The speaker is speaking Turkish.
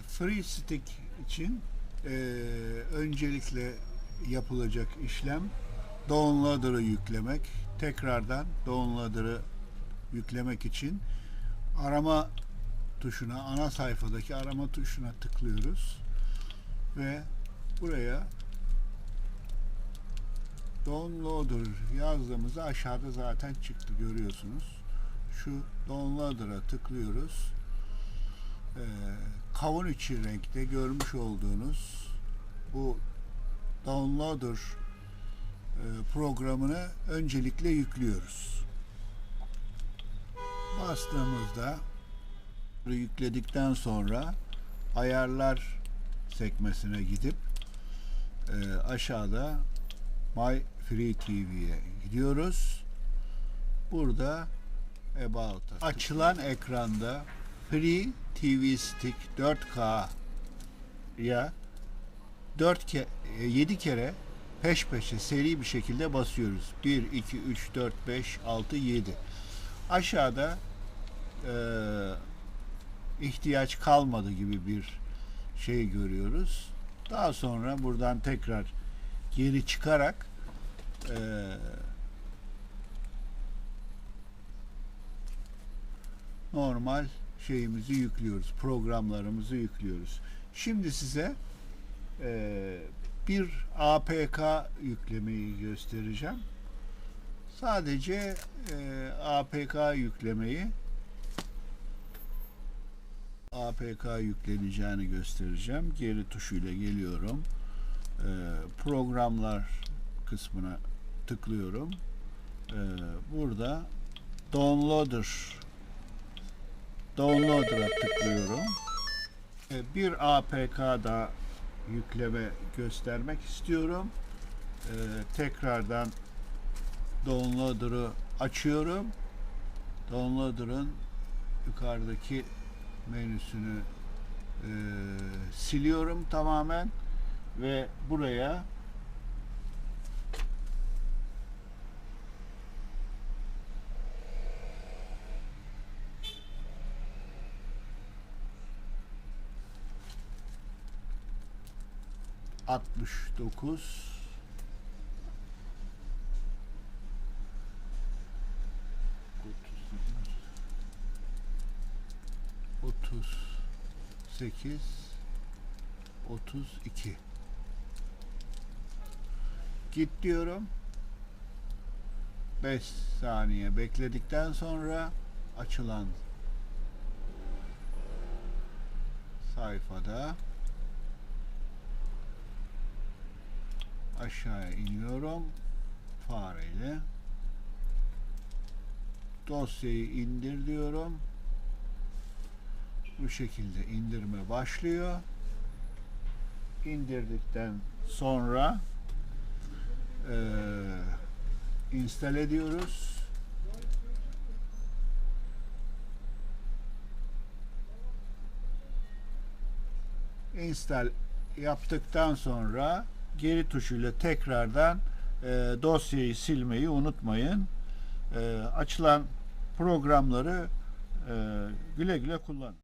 free stick için e, öncelikle yapılacak işlem downloader'ı yüklemek. Tekrardan downloader'ı yüklemek için arama tuşuna, ana sayfadaki arama tuşuna tıklıyoruz ve buraya downloader yazdığımızda aşağıda zaten çıktı görüyorsunuz. Şu downloader'a tıklıyoruz. Ee, kavun içi renkte görmüş olduğunuz bu downloader e, programını öncelikle yüklüyoruz. Bastığımızda yükledikten sonra ayarlar sekmesine gidip e, aşağıda My Free TV'ye gidiyoruz. Burada About açılan ekranda Free TV Stick 4K ya 4 ke 7 kere peş peşe seri bir şekilde basıyoruz. 1 2 3 4 5 6 7. Aşağıda e, ihtiyaç kalmadı gibi bir şey görüyoruz. Daha sonra buradan tekrar geri çıkarak e, normal şeyimizi yüklüyoruz. Programlarımızı yüklüyoruz. Şimdi size e, bir APK yüklemeyi göstereceğim. Sadece e, APK yüklemeyi APK yükleneceğini göstereceğim. Geri tuşuyla geliyorum. E, programlar kısmına tıklıyorum. E, burada Downloader Downloader'a tıklıyorum. E, bir APK da yükleme göstermek istiyorum. E, tekrardan Downloader'ı açıyorum. Downloader'ın yukarıdaki menüsünü e, siliyorum tamamen ve buraya altmış dokuz. otuz sekiz otuz iki. Git diyorum. 5 saniye bekledikten sonra açılan sayfada aşağıya iniyorum. Fareyle. Dosyayı indir diyorum. Bu şekilde indirme başlıyor. İndirdikten sonra eee install ediyoruz. İnstall yaptıktan sonra geri tuşuyla tekrardan e, dosyayı silmeyi unutmayın. E, açılan programları e, güle güle kullanın.